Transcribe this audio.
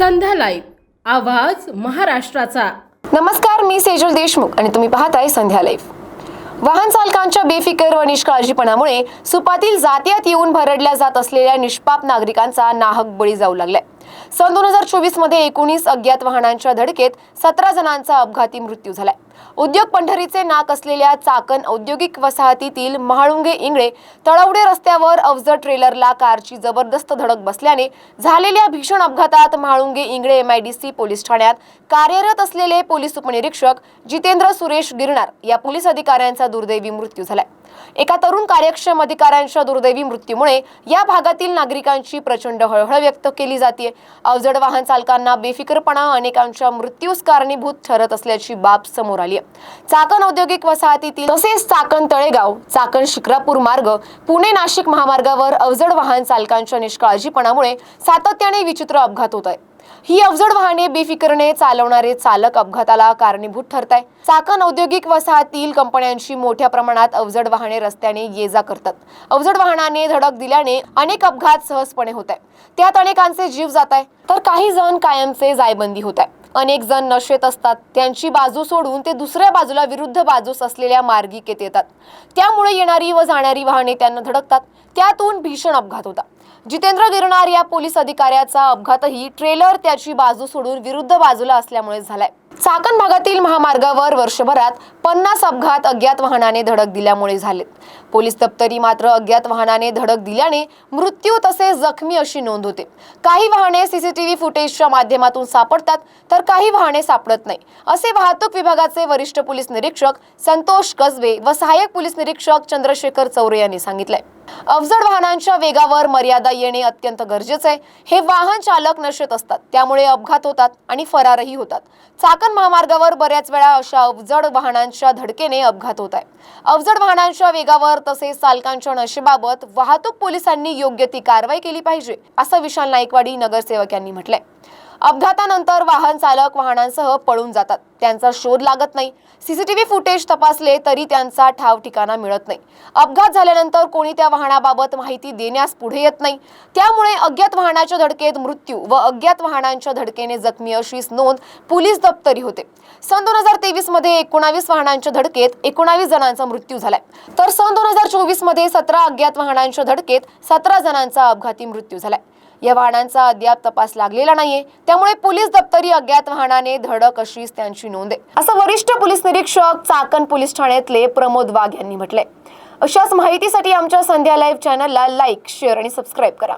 संध्या live आवाज महाराष्ट्राचा. नमस्कार मी सेजल देशमुख आणि तुम्ही पाहताय संध्या लाईव्ह. वाहन चालकांच्या बेफिकर व निष्काळजीपणामुळे सुपातील जात्यात येऊन भरडल्या जात असलेल्या निष्पाप नागरिकांचा नाहक बळी जाऊ लागलाय. सन दोन हजार चोवीसमध्ये एकोणीस अज्ञात वाहनांच्या धडकेत सतरा जणांचा अपघाती मृत्यू झालाय. उद्योग पंढरीचे नाक असलेल्या चाकण औद्योगिक वसाहतीतील महाळुंगे इंगळे तळवडे रस्त्यावर अवजड ट्रेलरला कारची जबरदस्त धडक बसल्याने झालेल्या भीषण अपघातात महाळुंगे इंगळे एमआयडीसी पोलीस ठाण्यात कार्यरत असलेले पोलीस उपनिरीक्षक जितेंद्र सुरेश गिरणार या पोलीस अधिकाऱ्यांचा दुर्दैवी मृत्यू झालाय. एका तरुण कार्यक्षम अधिकाऱ्यांच्या दुर्दैवी मृत्यूमुळे या भागातील नागरिकांची प्रचंड हळहळ व्यक्त केली जाते. अवजड वाहन चालकांना बेफिकरपणा अनेकांच्या मृत्यूस कारणीभूत ठरत असल्याची बाब समोर आली आहे. चाकण औद्योगिक वसाहतीतील तसेच चाकण तळेगाव चाकण शिक्रापूर मार्ग पुणे नाशिक महामार्गावर अवजड वाहन चालकांच्या निष्काळजीपणामुळे सातत्याने विचित्र अपघात होत आहे. ही अवजड वाहने बेफिकरने चालवणारे चालक अपघाताला कारणीभूत ठरत आहे चाकण औद्योगिक वसाहतील कंपन्यांशी मोठ्या प्रमाणात अवजड वाहने रस्त्याने ये जा करतात. अवजड वाहनाने धडक दिल्याने अनेक अपघात सहजपणे होत आहे त्यात अनेकांचे जीव जात आहे तर काही जण कायमचे जायबंदी होत आहे अनेक जण नशेत असतात. त्यांची बाजू सोडून ते दुसऱ्या बाजूला विरुद्ध बाजूस असलेल्या मार्गिकेत येतात. त्यामुळे येणारी व जाणारी वाहने त्यांना धडकतात. त्यातून भीषण अपघात होता जितेंद्र गिरणार या पोलीस अधिकाऱ्याचा अपघातही ट्रेलर त्याची बाजू सोडून विरुद्ध बाजूला असल्यामुळे झालाय. चाकण भागातील महामार्गावर वर्षभरात पन्नास अपघात अज्ञात वाहनाने धडक दिल्यामुळे झालेत. पोलीस दप्तरी मात्र अज्ञात वाहनाने धडक दिल्याने मृत्यू तसेच जखमी अशी नोंद होते. काही वाहने सीसीटीव्ही फुटेजच्या माध्यमातून सापडतात तर काही वाहने सापडत नाही. असे वाहतूक विभागाचे वरिष्ठ पोलीस निरीक्षक संतोष कसबे व सहाय्यक पोलीस निरीक्षक चंद्रशेखर चौरे यांनी सांगितलंय. अवजड वाहनांच्या वेगावर मर्यादा येणे अत्यंत गरजेचे आहे. हे वाहन चालक नशेत असतात. त्यामुळे अपघात होतात आणि फरारही होतात. चाकण महामार्गावर बऱ्याच वेळा अशा अवजड वाहनांच्या धडकेने अपघात होत आहे. अवजड वाहनांच्या वेगावर तसेच चालकांच्या नशेबाबत वाहतूक पोलिसांनी योग्य ती कारवाई केली पाहिजे असं विशाल नाईकवाडी नगरसेवक यांनी म्हटलंय. अपघातानंतर वाहन चालक वाहनांसह पळून जातात. त्यांचा शोध लागत नाही. सीसीटीव्ही फुटेज तपासले तरी त्यांचा ठाव ठिकाणा मिळत नाही. अपघात झाल्यानंतर कोणी त्या वाहनाबाबत माहिती देण्यास पुढे येत नाही. त्यामुळे अज्ञात वाहनाच्या धडकेत मृत्यू व अज्ञात वाहनांच्या धडकेने जखमी अशीच नोंद पोलीस दप्तरी होते. सन दोन हजार तेवीसमध्ये एकोणावीस वाहनांच्या धडकेत एकोणावीस जणांचा मृत्यू झालाय. तर सन दोन हजार चोवीसमध्ये सतरा अज्ञात वाहनांच्या धडकेत सतरा जणांचा अपघाती मृत्यू झालाय. या वाहनांचा अद्याप तपास लागलेला नाहीये. त्यामुळे पोलीस दप्तरी अज्ञात वाहनाने धडक अशीच त्यांची नोंद आहे. असं वरिष्ठ पोलीस निरीक्षक चाकण पोलीस ठाण्यातले प्रमोद वाघ यांनी म्हटलंय. अशाच माहितीसाठी आमच्या संध्या लाईव्ह चॅनलला लाईक शेअर आणि सबस्क्राईब करा.